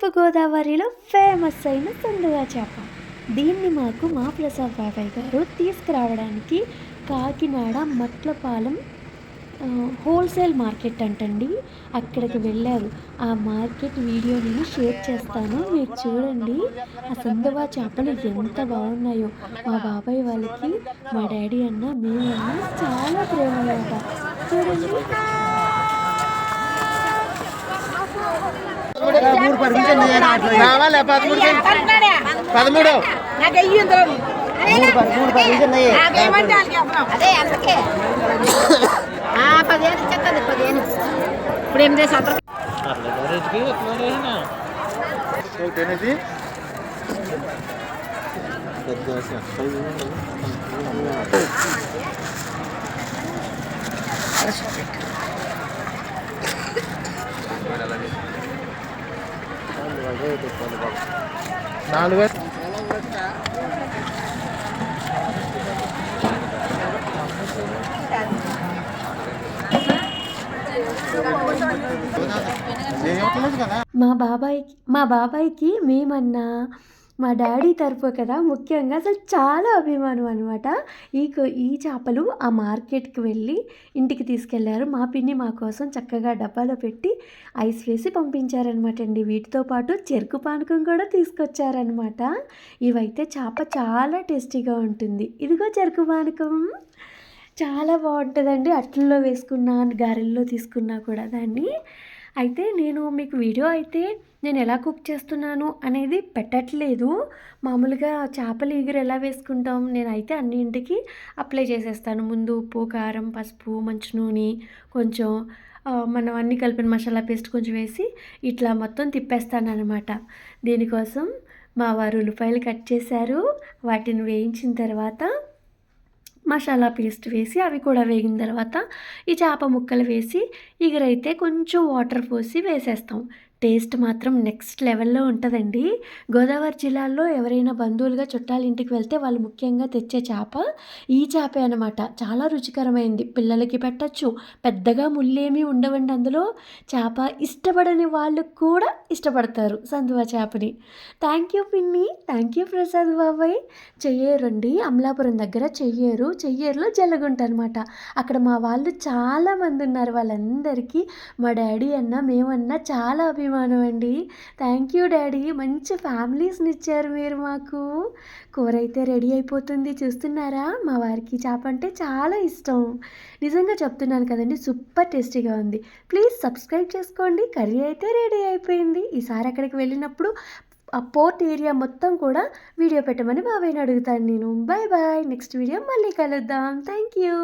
తూర్పుగోదావరిలో famous అయిన సందుగా చేప. దీన్ని మాకు మా ప్రసాద్ బాబాయ్ గారు తీసుకురావడానికి కాకినాడ మట్లపాలెం హోల్సేల్ మార్కెట్ అంటండి. అక్కడికి వెళ్ళారు. ఆ మార్కెట్ వీడియో నేను షేర్ చేస్తాను. మీరు చూడండి. ఆ సందువా చేపలు ఎంత బాగున్నాయో. మా బాబాయ్ వాళ్ళకి మా డాడీ అన్న మేమన్నా చాలా ప్రేమమాట చూడండి. మూడు పర్మిషన్ పదమూడు. పదమూడు? మూడు పర్మిషన్ పదిహేను ఇచ్చేస్తుంది పదిహేను. ఇప్పుడు ఎనిమిది సంవత్సరం నాలుగు మా బాబాయ్కి మా బాబాయ్కి మేమన్నా మా డాడీ తరపు కదా ముఖ్యంగా అసలు చాలా అభిమానం అనమాట ఈ ఈ చేపలు ఆ మార్కెట్కి వెళ్ళి ఇంటికి తీసుకెళ్ళారు. మా పిన్ని మా కోసం చక్కగా డబ్బాలో పెట్టి ఐస్ వేసి పంపించారనమాట అండి వీటితో పాటు చెరుకు పానకం కూడా తీసుకొచ్చారనమాట ఇవైతే చేప చాలా టేస్టీగా ఉంటుంది. ఇదిగో చెరుకు పానకం. చాలా బాగుంటుందండి. అట్లలో వేసుకున్నా గారెల్లో తీసుకున్నా కూడా దాన్ని. అయితే నేను మీకు వీడియో అయితే నేను ఎలా కుక్ చేస్తున్నాను అనేది పెట్టట్లేదు. మామూలుగా చేపలు ఈగురు ఎలా వేసుకుంటాం నేనైతే అన్నింటికి అప్లై చేసేస్తాను. ముందు ఉప్పు కారం పసుపు మంచి నూనె కొంచెం మనం అన్ని కలిపిన మసాలా పేస్ట్ కొంచెం వేసి ఇట్లా మొత్తం తిప్పేస్తాను అనమాట దీనికోసం మా వారు ఉల్లిపాయలు కట్ చేశారు. వాటిని వేయించిన తర్వాత మసాలా పేస్ట్ వేసి అవి కూడా వేగిన తర్వాత ఈ చేప ముక్కలు వేసి ఎగురైతే కొంచెం వాటర్ పోసి వేసేస్తాం. టేస్ట్ మాత్రం నెక్స్ట్ లెవెల్లో ఉంటుందండి. గోదావరి జిల్లాలో ఎవరైనా బంధువులుగా చుట్టాల ఇంటికి వెళ్తే వాళ్ళు ముఖ్యంగా తెచ్చే చేప ఈ చేపే అనమాట చాలా రుచికరమైంది. పిల్లలకి పెట్టచ్చు. పెద్దగా ముళ్ళేమీ ఉండవండి అందులో. చేప ఇష్టపడని వాళ్ళు కూడా ఇష్టపడతారు సందువా చేపని. థ్యాంక్ యూ పిన్ని. థ్యాంక్ యూ ప్రసాద్ బాబాయ్. చెయ్యేరండి. అమలాపురం దగ్గర చెయ్యేరు. చెయ్యేరులో జల్లగుంట అనమాట అక్కడ మా వాళ్ళు చాలామంది ఉన్నారు వాళ్ళందరికీ. మా డాడీ అన్న మేమన్నా చాలా అభిమానం అండి. థ్యాంక్ యూ డాడీ మంచి ఫ్యామిలీస్ని ఇచ్చారు మీరు మాకు. కూర అయితే రెడీ అయిపోతుంది. చూస్తున్నారా? మా వారికి చేప అంటే చాలా ఇష్టం. నిజంగా చెప్తున్నాను కదండి సూపర్ టేస్టీగా ఉంది. ప్లీజ్ సబ్స్క్రైబ్ చేసుకోండి. కర్రీ అయితే రెడీ అయిపోయింది. ఈసారి అక్కడికి వెళ్ళినప్పుడు ఆ పోర్ట్ ఏరియా మొత్తం కూడా వీడియో పెట్టమని బాబాయ్ని అడుగుతాను నేను. బాయ్ బాయ్ నెక్స్ట్ వీడియో మళ్ళీ కలుద్దాం. Thank you